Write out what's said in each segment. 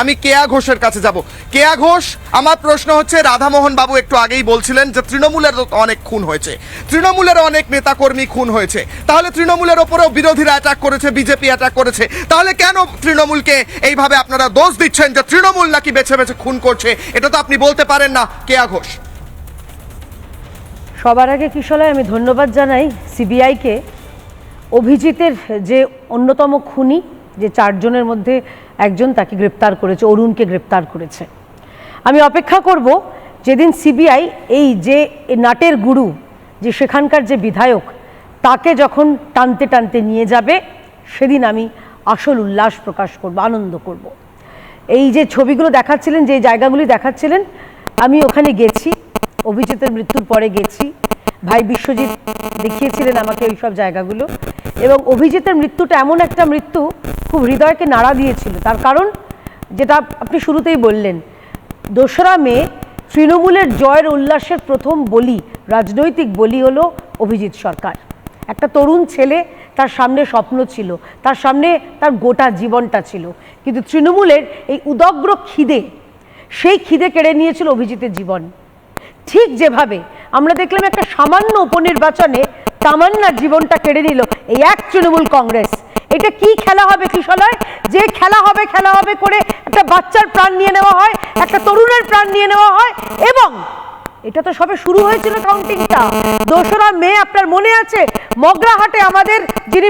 আমি কেয়া ঘোষের কাছে যাব। কেয়া ঘোষ, আমার প্রশ্ন হচ্ছে, রাধামোহন বাবু একটু আগেই বলছিলেন যে তৃণমূলের অনেক খুন হয়েছে। তৃণমূলের অনেক নেতাকর্মী খুন হয়েছে। তাহলে তৃণমূলের ওপরেও বিরোধীরা অ্যাটাক করেছে বিজেপি অ্যাটাক করেছে। তাহলে কেন তৃণমূলকে এইভাবে আপনারা দোষ দিচ্ছেন যে তৃণমূল নাকি বেছে বেছে খুন করছে? এটা তো আপনি বলতে পারেন না, কেয়া ঘোষ। সবার আগে কিশলয় আমি ধন্যবাদ জানাই সিবিআইকে অভিজিতের যে অন্যতম খুনি, যে চারজনের মধ্যে একজন তাকে গ্রেপ্তার করেছে, অরুণকে গ্রেপ্তার করেছে। আমি অপেক্ষা করব যেদিন সিবিআই এই যে নাটের গুরু, যে সেখানকার যে বিধায়ক, তাকে যখন টানতে টানতে নিয়ে যাবে, সেদিন আমি আসল উল্লাস প্রকাশ করব, আনন্দ করব। এই যে ছবিগুলো দেখাচ্ছিলেন, যে জায়গাগুলি দেখাচ্ছিলেন, আমি ওখানে গেছি, অভিজিতের মৃত্যুর পরে গেছি। ভাই বিশ্বজিৎ দেখিয়েছিলেন আমাকে ওই সব জায়গাগুলো। এবং অভিজিতের মৃত্যুটা এমন একটা মৃত্যু খুব হৃদয়কে নাড়া দিয়েছিল। তার কারণ যেটা আপনি শুরুতেই বললেন, দোসরা মে তৃণমূলের জয়ের উল্লাসের প্রথম বলি, রাজনৈতিক বলি হলো অভিজিৎ সরকার। একটা তরুণ ছেলে, তার সামনে স্বপ্ন ছিল, তার সামনে তার গোটা জীবনটা ছিল। কিন্তু তৃণমূলের এই উদগ্র খিদে, সেই খিদে কেড়ে নিয়েছিল অভিজিতের জীবন। ঠিক যেভাবে আমরা দেখলাম একটা সামান্য উপনির্বাচনে তামান্নার জীবনটা কেড়ে নিল এই এক তৃণমূল কংগ্রেস। এটা কি খেলা হবে কিশলয়? যে খেলা হবে খেলা হবে করে একটা বাচ্চার প্রাণ নিয়ে নেওয়া হয়, একটা তরুণের প্রাণ নিয়ে নেওয়া হয় এবং এটা তো সবে শুরু হয়েছিল কাউন্টিংটা দোসরা মে, আপনার মনে আছে? মগরাহাটে আমাদের যিনি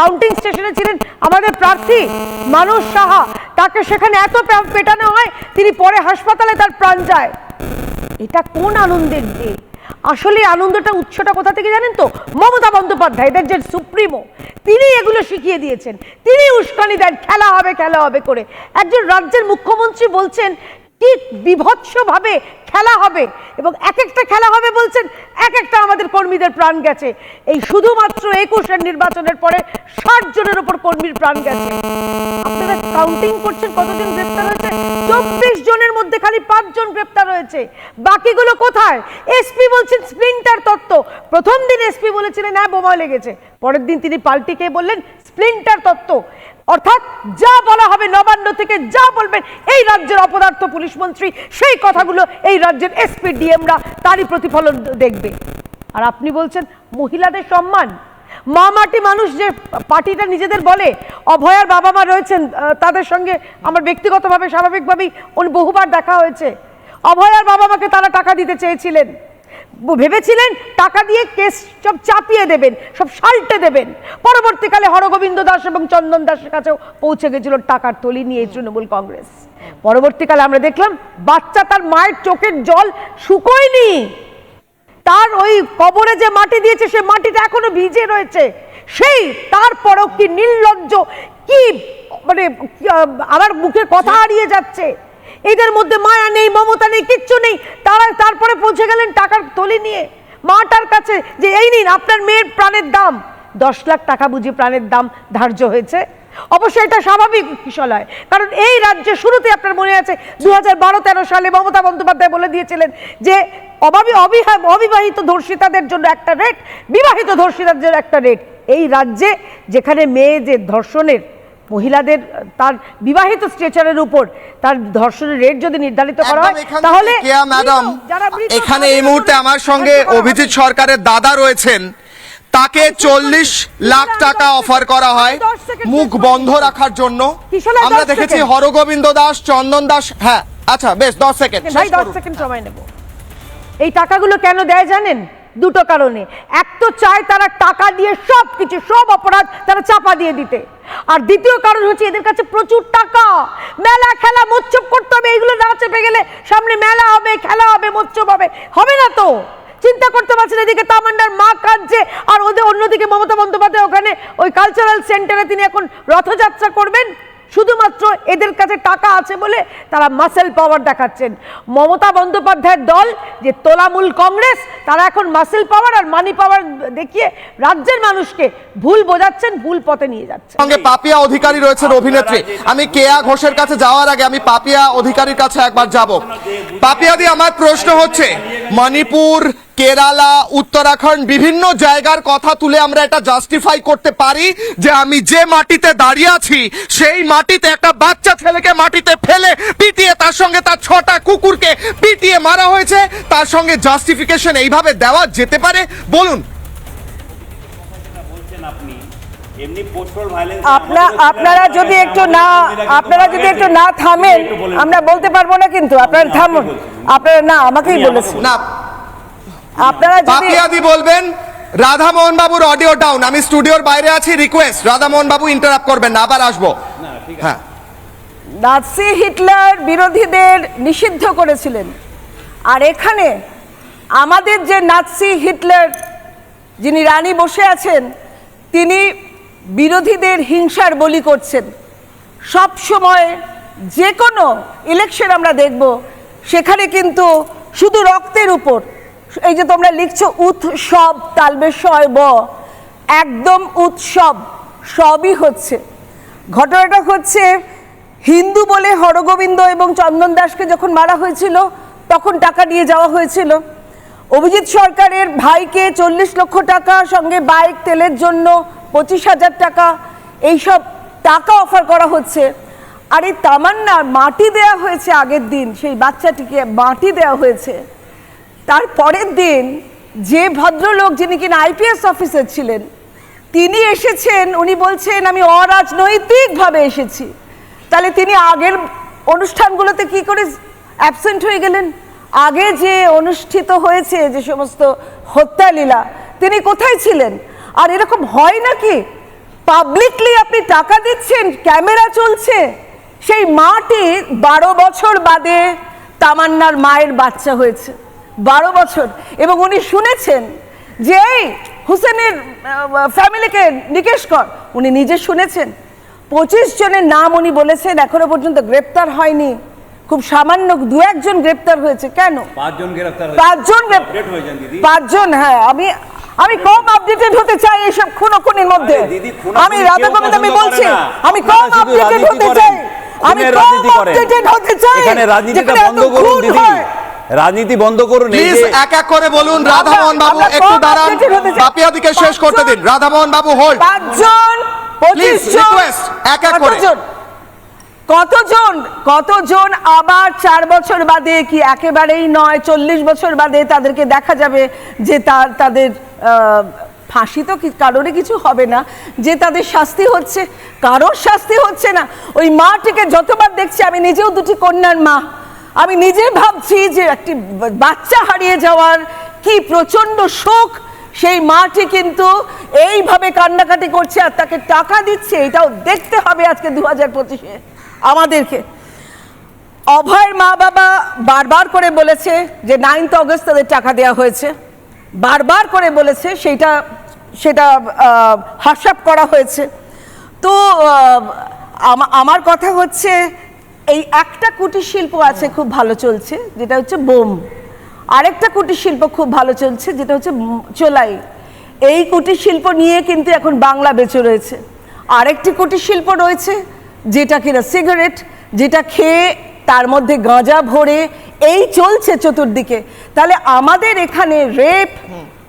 কাউন্টিং স্টেশনে ছিলেন, আমাদের প্রার্থী মানুষ সাহা, তাকে সেখানে এত পেটানো হয়, তিনি পরে হাসপাতালে তার প্রাণ যায়। এটা কোন আনন্দের দিন? আসলে আনন্দটা, উৎসটা কোথা থেকে জানেন তো? মমতা বন্দ্যোপাধ্যায়, এদের যে সুপ্রিমো তিনি এগুলো শিখিয়ে দিয়েছেন। তিনি উস্কানি দেন, খেলা হবে খেলা হবে করে। একজন রাজ্যের মুখ্যমন্ত্রী বলছেন, ঠিক বিভৎসভাবে খেলা হবে এবং এক একটা খেলা হবে বলছেন এক একটা আমাদের কর্মীদের প্রাণ গেছে। এই শুধুমাত্র একুশের নির্বাচনের পরে ষাট জনের ওপর কর্মীর প্রাণ গেছে। আপনারা কাউন্টিং করছেন কতজন গ্রেপ্তার হয়েছে? চব্বিশ জনের মধ্যে খালি পাঁচজন গ্রেপ্তার হয়েছে বাকিগুলো কোথায়? এসপি বলছেন স্প্লিন্টার তত্ত্ব। প্রথম দিন এসপি বলেছিলেন হ্যাঁ বোমা লেগেছে। পরের দিন তিনি পাল্টি পাল্টিকে বললেন, স্প্লিন্টার তত্ত্ব। অর্থাৎ যা বলা হবে নবান্ন থেকে যা বলবেন, এই রাজ্যের অপদার্থ পুলিশ মন্ত্রী, সেই কথাগুলো এই রাজ্যের এসপি, ডিএমরা তারই প্রতিফলন দেখবে। আর আপনি বলছেন, মহিলাদের সম্মান? মা মাটি মানুষ যে পার্টিটা নিজেদের বলে, অভয়ার বাবা মা রয়েছেন তাদের সঙ্গে আমার ব্যক্তিগতভাবে, স্বাভাবিকভাবেই উনি বহুবার দেখা হয়েছে। অভয়ার বাবা মাকে তারা টাকা দিতে চেয়েছিলেন। ভেবেছিলেন টাকা দিয়ে কেস সব চাপিয়ে দেবেন, সব সাল্টে দেবেন। পরবর্তীকালে হরগোবিন্দ দাস এবং চন্দন দাসের কাছেও পৌঁছে গেছিল টাকার থলি নিয়ে তৃণমূল কংগ্রেস। পরবর্তীকালে আমরা দেখলাম, বাচ্চা তার মায়ের চোখের জল শুকোয়নি। তার ওই কবরে যে মাটি দিয়েছে, সে মাটিটা এখনও ভিজে রয়েছে। সেই তারপরও কি নির্লজ্জ, কি মানে আমার মুখে কথা হারিয়ে যাচ্ছে। এদের মধ্যে মায়া নেই, মমতা নেই, কিচ্ছু নেই। তারা তারপরে পৌঁছে গেলেন টাকার থলি নিয়ে। মাটার কাছে যে, এই নিন, আপনার মেয়ের প্রাণের দাম। দশ লাখ টাকা বুঝি প্রাণের দাম ধার্য হয়েছে। অবশ্যই এটা স্বাভাবিক কিশলয় কারণ এই রাজ্যে শুরুতে আপনার মনে আছে দু হাজার বারো তেরো সালে মমতা বন্দ্যোপাধ্যায় বলে দিয়েছিলেন যে অভাবী অবিবাহিত ধর্ষিতাদের জন্য একটা রেট বিবাহিত ধর্ষিতাদের জন্য একটা রেট। এই রাজ্যে যেখানে মেয়ে যে ধর্ষণের মহিলাদের তার বিবাহিত স্ট্রেচারের উপর তার ধর্ষণের রেট যদি নির্ধারিত করা হয় তাহলে ম্যাডাম এখানে এই মুহূর্তে আমার সঙ্গে। অভিজিৎ সরকারের দাদা রয়েছেন। তাকে চল্লিশ লাখ টাকা অফার করা হয়। মুখ বন্ধ রাখার জন্য। আমরা দেখেছি হরগোবিন্দ দাস চন্দন দাস হ্যাঁ আচ্ছা বেশ দশ সেকেন্ড ভাই দশ সেকেন্ড সময় নেব। এই টাকাগুলো কেন দেয় জানেন? দুটো কারণে। এক তো চায় তারা টাকা দিয়ে সব কিছু সব অপরাধ তারা চাপা দিয়ে দিতে। আর দ্বিতীয় কারণ হচ্ছে এদের কাছে প্রচুর টাকা। মেলা খেলা মোচ্ছব করতে হবে এইগুলো না চেপে গেলে সামনে মেলা হবে খেলা হবে মোচ্ছব হবে। হবে না তো? চিন্তা করতে পারছেন এদিকে তামান্নার মা কাঁদছে আর ওদের অন্যদিকে মমতা বন্দ্যোপাধ্যায় ওখানে ওই কালচারাল সেন্টারে তিনি এখন রথযাত্রা করবেন। শুধুমাত্র এদের কাছে টাকা আছে বলে তারা মাসেল পাওয়ার দেখাচ্ছেন। মমতা বন্দ্যোপাধ্যায়ের দল যে তোলামূল কংগ্রেস তারা এখন মাসেল পাওয়ার আর মানি পাওয়ার দেখিয়ে রাজ্যের মানুষকে ভুল বোঝাচ্ছেন ভুল পথে নিয়ে যাচ্ছেন। সঙ্গে পাপিয়া অধিকারী রয়েছেন অভিনেত্রী। আমি কেয়া ঘোষের কাছে যাওয়ার আগে আমি পাপিয়া অধিকারীর কাছে একবার যাব। পাপিয়া দি আমার প্রশ্ন হচ্ছে মণিপুর কেরালা উত্তরাখণ্ড বিভিন্ন জায়গার কথা তুলে আমরা এটা জাস্টিফাই করতে পারি যে আমি যে মাটিতে দাঁড়িয়ে আছি সেই মাটিতে একটা বাচ্চা ছেলেকে মাটিতে ফেলে পিটিয়ে তার সঙ্গে তার ছটা কুকুরকে পিটিয়ে মারা হয়েছে। তার সঙ্গে জাস্টিফিকেশন এইভাবে দেওয়া যেতে পারে। বলুন। আপনি আপনারা যদি একটু না আপনারা যদি একটু না থামেন আমরা বলতে পারব না কিন্তু। আপনারা থামুন। আপনারা না আমাকেই বলেছেন। না আপনারা পাপিয়াদি বলবেন রাধামোহন বাবুর অডিও ডাউন আমি স্টুডিওর বাইরে আছি রিকোয়েস্ট রাধামোহন বাবু ইন্টারাপ্ট করবেন না আবার আসব। হ্যাঁ। নাৎসি হিটলার বিরোধীদের নিষিদ্ধ করেছিলেন। আর এখানে আমাদের যে নাৎসি হিটলার যিনি রানী বসে আছেন তিনি বিরোধীদের হিংসার বলি করছেন। সব সময় যে কোনো ইলেকশন আমরা দেখব সেখানে কিন্তু শুধু রক্তের উপর। এই যে তোমরা লিখছো উৎসব তালবে ব। একদম উৎসব, সবই হচ্ছে। ঘটনাটা হচ্ছে হিন্দু বলে হরগোবিন্দ এবং চন্দন দাসকে যখন মারা হয়েছিল, তখন টাকা নিয়ে যাওয়া হয়েছিল। অভিজিৎ সরকারের ভাইকে চল্লিশ লক্ষ টাকা, সঙ্গে বাইক, তেলের জন্য পঁচিশ হাজার টাকা, এইসব টাকা অফার করা হচ্ছে। আর এই তামান্নার মাটি দেয়া হয়েছে আগের দিন, সেই বাচ্চাটিকে মাটি দেওয়া হয়েছে। তার পরের দিন যে ভদ্রলোক যিনি কিনা আইপিএস অফিসার ছিলেন, তিনি এসেছেন, উনি বলছেন, আমি অরাজনৈতিকভাবে এসেছি। তাহলে তিনি আগের অনুষ্ঠানগুলোতে কি করে অ্যাবসেন্ট হয়ে গেলেন? আগে যে অনুষ্ঠিত হয়েছে যে সমস্ত হত্যালীলা, তিনি কোথায় ছিলেন? আর এরকম হয় নাকি? পাবলিকলি আপনি টাকা দিচ্ছেন, ক্যামেরা চলছে। সেই মাটি বারো বছর বাদে তামান্নার মায়ের বাচ্চা হয়েছে। বারো বছর। এবং উনি শুনেছেন যে এই হুসেনের ফ্যামিলিকে নিকেশ কর। উনি নিজে শুনেছেন। পঁচিশ জনের নাম উনি বলেছেন এখনও পর্যন্ত গ্রেপ্তার হয়নি। খুব সামান্য দু একজন গ্রেপ্তার হয়েছে। কেন? পাঁচজন পাঁচজন পাঁচজন হ্যাঁ। আমি আমি কম আপডেটেড হতে চাই এইসব খুনোখুনির মধ্যে। আমি রাধা গোবিন্দ আমি বলছি আমি কম আপডেটেড হতে চাই। আমি কম আপডেটেড হতে চাই। এখানে রাজনীতিটা বন্ধ করুন দিদি। রাজনীতি বন্ধ করুন প্লিজ এক এক করে বলুন রাধামোহন বাবু একটু দাঁড়ান। পাপিয়াদিকে শেষ করতে দিন। রাধামোহন বাবু হোল্ড পাঁচজন জন। request, এক এক করে। কতজন? কতজন? আবার চার বছর বাদে কি একেবারেই নয় চল্লিশ বছর বাদে তাদেরকে দেখা যাবে যে তার তাদের আহ, ফাঁসি তো কারোরই কিছু হবে না যে তাদের শাস্তি হচ্ছে কারোর শাস্তি হচ্ছে না। ওই মাটিকে যতবার দেখছি আমি নিজেও দুটি কন্যার মা। আমি নিজে ভাবছি যে একটি বাচ্চা হারিয়ে যাওয়ার কি প্রচণ্ড শোক, সেই মাটি কিন্তু এইভাবে কান্নাকাটি করছে আর তাকে টাকা দিচ্ছে, এটাও দেখতে হবে আজকে দু হাজার পঁচিশে আমাদেরকে। অভয়ের মা বাবা বারবার করে বলেছে যে নাইনথ অগস্ট তাদের টাকা দেওয়া হয়েছে। বারবার করে বলেছে সেটা সেটা হাসাপ করা হয়েছে। তো আমার কথা হচ্ছে এই একটা কুটির শিল্প আছে খুব ভালো চলছে যেটা হচ্ছে বোম। আরেকটা কুটির শিল্প খুব ভালো চলছে যেটা হচ্ছে চোলাই। এই কুটির শিল্প নিয়ে কিন্তু এখন বাংলা বেঁচে রয়েছে। আরেকটি কুটির শিল্প রয়েছে যেটা কিনা সিগারেট যেটা খেয়ে তার মধ্যে গাঁজা ভরে এই চলছে চতুর্দিকে। তাহলে আমাদের এখানে রেপ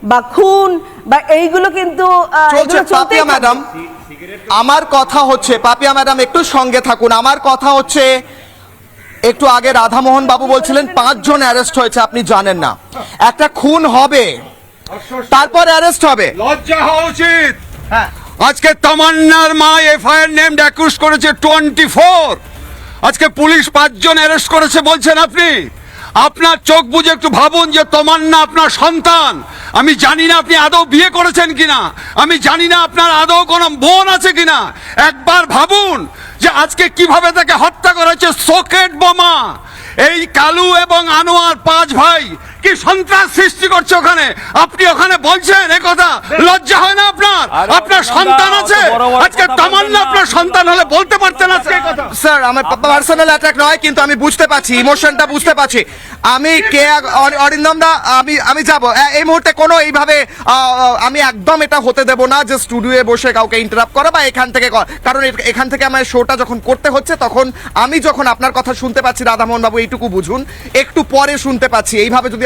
বা খুন বা এইগুলো কিন্তু। ম্যাডাম। আমার কথা হচ্ছে পাপিয়া ম্যাডাম একটু সঙ্গে থাকুন। আমার কথা হচ্ছে একটু আগে রাধামোহন বাবু বলছিলেন পাঁচজন অ্যারেস্ট হয়েছে আপনি জানেন না। একটা খুন হবে তারপর অ্যারেস্ট হবে। লজ্জা হওয়া উচিত। হ্যাঁ। আজকে তামান্নার মা এফআইআর নেম অ্যাকুজ করেছে টোয়েন্টি ফোর আজকে পুলিশ পাঁচজন অ্যারেস্ট করেছে বলছেন আপনি। আপনার চোখ বুঝে একটু ভাবুন যে তমান্না আপনার সন্তান। আমি জানি না আপনি আদৌ বিয়ে করেছেন কিনা। আমি জানি না আপনার আদৌ কোনো বোন আছে কিনা। একবার ভাবুন যে আজকে কীভাবে তাকে হত্যা করা হয়েছে সকেট বোমা। এই কালু এবং আনোয়ার পাঁচ ভাই কি সন্ত্রাস সৃষ্টি করছে ওখানে? আপনি ওখানে বলছেন এ কথা। লজ্জা হয় না আপনার? আপনার সন্তান আছে। আজকে তামান্না আপনার সন্তান হলে বলতে পারতেন আজকে। এই কথা। স্যার আমার পার্সোনাল অ্যাটাক নয় কিন্তু আমি বুঝতে পারছি ইমোশনটা বুঝতে পারছি। আমি কে অরিন্দম দা আমি আমি যাব। এই মুহূর্তে কোনো এইভাবে আহ, আমি একদম এটা হতে দেব না যে স্টুডিওয়ে বসে কাউকে ইন্টারাপ্ট করা বা এখান থেকে করা। কারণ এখান থেকে আমার শোটা যখন করতে হচ্ছে তখন আমি যখন আপনার কথা শুনতে পাচ্ছি রাধামোহন বাবু এইটুকু বুঝুন। একটু পরে শুনতে পাচ্ছি। এইভাবে যদি